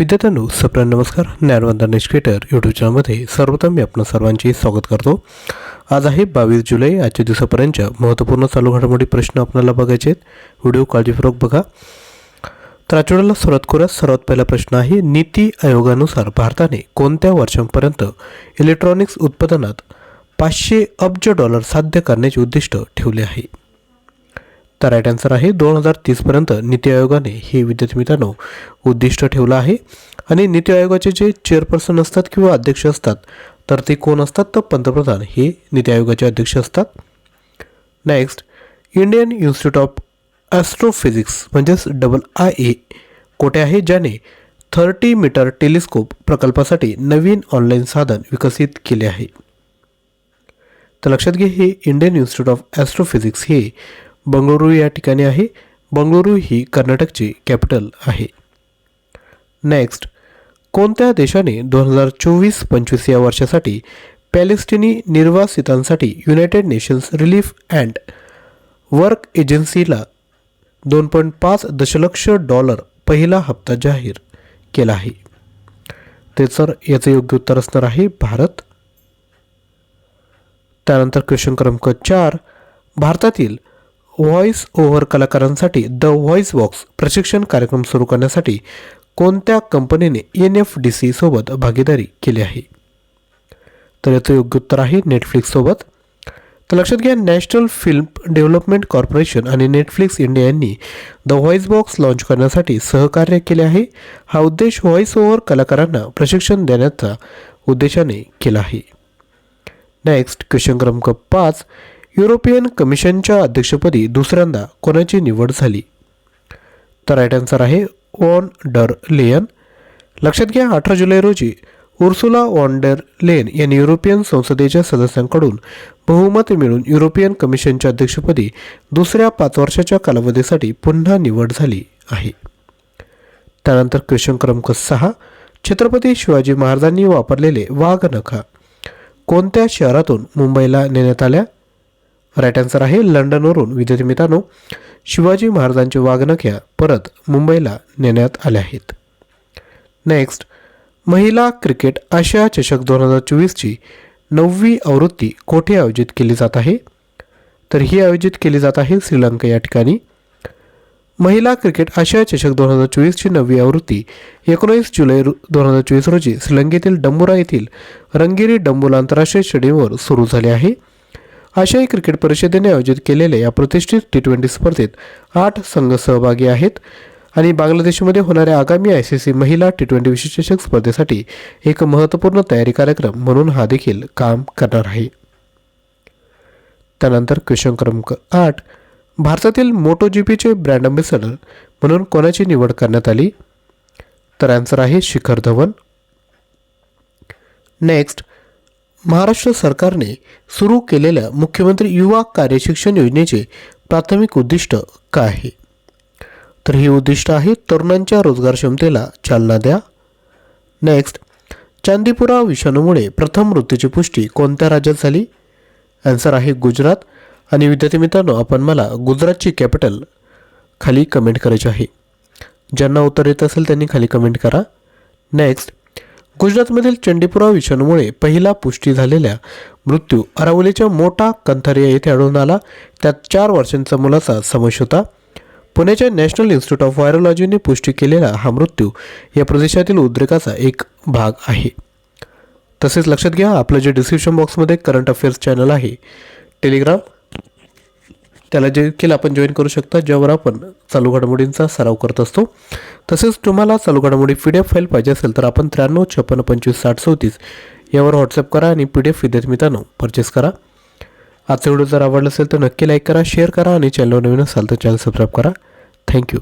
विद्यार्थ्यांनो सप्रा नमस्कार. ज्ञानवंदन educator YouTube चॅनलमध्ये सर्वप्रथम मी आपलं सर्वांचे स्वागत करतो. आज आहे बावीस जुलै आजच्या दिवसापर्यंतच्या महत्त्वपूर्ण चालू घडामोडी प्रश्न आपल्याला बघायचे आहेत व्हिडिओ काळजीपूर्वक बघा. तर आठवड्याला सुरुवात करूया सर्वात पहिला प्रश्न आहे नीती आयोगानुसार भारताने कोणत्या वर्षांपर्यंत इलेक्ट्रॉनिक्स उत्पादनात पाचशे अब्ज डॉलर साध्य करण्याचे उद्दिष्ट ठेवले आहे? तर राईट आन्सर आहे. दोन हजार तीसपर्यंत नीती आयोगाने हे विद्यार्थी मित्रांनो उद्दिष्ट ठेवलं आहे. आणि नीती आयोगाचे जे चेअरपर्सन असतात किंवा अध्यक्ष असतात तर ते कोण असतात? तर पंतप्रधान हे नीती आयोगाचे अध्यक्ष असतात. Next Indian Institute of Astrophysics म्हणजेच डबल आय ए कोठे आहे? ज्याने थर्टी मीटर टेलिस्कोप प्रकल्पासाठी नवीन ऑनलाईन साधन विकसित केले आहे. तर लक्षात घे हे इंडियन इन्स्टिट्यूट ऑफ ॲस्ट्रोफिजिक्स हे बंगळुरू या ठिकाणी आहे. बंगळुरू ही कर्नाटकची कॅपिटल आहे. नेक्स्ट कोणत्या देशाने दोन हजार चोवीस पंचवीस या वर्षासाठी पॅलेस्टिनी निर्वासितांसाठी United Nations Relief and Work एजन्सीला दोन पॉईंट पाच दशलक्ष डॉलर पहिला हप्ता जाहीर केला आहे? ते सर याचं योग्य उत्तर असणार आहे भारत. त्यानंतर क्वेश्चन क्रमांक चार भारतातील व्हॉइस ओव्हर कलाकारांसाठी द व्हॉइस बॉक्स प्रशिक्षण कार्यक्रम सुरू करण्यासाठी कोणत्या कंपनीने एन एफ डी सी सोबत भागीदारी केली आहे? तर याचं योग्य उत्तर आहे नेटफ्लिक्ससोबत तर लक्षात घ्या नॅशनल फिल्म डेव्हलपमेंट कॉर्पोरेशन आणि नेटफ्लिक्स इंडिया यांनी द व्हॉइस बॉक्स लॉन्च करण्यासाठी सहकार्य केले आहे. हा उद्देश व्हॉइस ओव्हर कलाकारांना प्रशिक्षण देण्याचा उद्देशाने केला आहे. नेक्स्ट क्वेश्चन क्रमांक पाच. युरोपियन कमिशनच्या अध्यक्षपदी दुसऱ्यांदा कोणाची निवड झाली? तर राईट आन्सर आहे वॉन डर लेयन. लक्षात घ्या अठरा जुलै रोजी उर्सुला वॉन्डर लेन यांनी युरोपियन संसदेच्या सदस्यांकडून बहुमत मिळून युरोपियन कमिशनच्या अध्यक्षपदी दुसऱ्या पाच वर्षाच्या कालावधीसाठी पुन्हा निवड झाली आहे. त्यानंतर क्वेश्चन क्रमांक सहा छत्रपती शिवाजी महाराजांनी वापरलेले वाघ नखा. कोणत्या शहरातून मुंबईला नेण्यात आल्या? राईट आन्सर आहे लंडनवरून. विद्यार्थी मित्रांनो शिवाजी महाराजांच्या वाघनख्या परत मुंबईला नेण्यात आल्या आहेत. नेक्स्ट महिला क्रिकेट आशिया चषक दोन हजार चोवीसची नववी आवृत्ती कोठे आयोजित केली जात आहे? तर ही आयोजित केली जात आहे श्रीलंका या ठिकाणी. महिला क्रिकेट आशिया चषक दोन हजार चोवीसची नववी आवृत्ती एकोणीस जुलै दोन हजार चोवीस रोजी श्रीलंकेतील डंबुरा येथील रंगेरी डंबुला आंतरराष्ट्रीय स्टेडियमवर सुरू झाले आहे. आशियाई क्रिकेट परिषदेने आयोजित केलेल्या या प्रतिष्ठित टी ट्वेंटी स्पर्धेत आठ संघ सहभागी आहेत आणि बांगलादेशमध्ये होणाऱ्या आगामी आय सी सी महिला टी ट्वेंटी विश्वचषक स्पर्धेसाठी एक महत्त्वपूर्ण तयारी कार्यक्रम म्हणून हा देखील काम करणार आहे. त्यानंतर क्वेश्चन क्रमांक आठ भारतातील मोटो जी पीचे ब्रँड अम्बेसडर म्हणून कोणाची निवड करण्यात आली? तर आन्सर आहे शिखर धवन. नेक्स्ट महाराष्ट्र सरकारने सुरू केलेल्या मुख्यमंत्री युवा कार्यशिक्षण योजनेचे प्राथमिक उद्दिष्ट काय आहे? तर हे उद्दिष्ट आहे तरुणांच्या रोजगार क्षमतेला चालना द्या. नेक्स्ट चांदीपुरा विषाणूमुळे प्रथम मृत्यूची पुष्टी कोणत्या राज्यात झाली? आन्सर आहे गुजरात. आणि विद्यार्थी मित्रांनो आपण मला गुजरातची कॅपिटल खाली कमेंट करायची आहे. ज्यांना उत्तर येत असेल त्यांनी खाली कमेंट करा. नेक्स्ट गुजरातमधील चंडीपुरा विषाणूमुळे पहिला पुष्टी झालेल्या मृत्यू अरावलीच्या मोठा कंथारिया येथे आढळून आला. त्यात चार वर्षांचा मुलाचा समावेश होता. पुण्याच्या नॅशनल इन्स्टिट्यूट ऑफ व्हायरोलॉजीने पुष्टी केलेला हा मृत्यू या प्रदेशातील उद्रेकाचा एक भाग आहे. तसेच लक्षात घ्या आपलं जे डिस्क्रिप्शन बॉक्समध्ये करंट अफेअर्स चॅनल आहे टेलिग्राम त्याला देखील आपण जॉईन करू शकता ज्यावर आपण चालू घडामोडींचा सराव करत असतो. तसेच तुम्हाला चालू घडामोडी पी डी एफ फाईल पाहिजे असेल तर आपण त्र्याण्णव छप्पन्न पंचवीस साठ चौतीस यावर व्हॉट्सअप करा आणि पी डी एफ विद्यार्थी मित्रांनो परचेस करा. आजचा व्हिडिओ जर आवडला असेल तर नक्की लाईक करा शेअर करा आणि चॅनलवर नवीन असाल तर चॅनल सबस्क्राईब करा. थँक्यू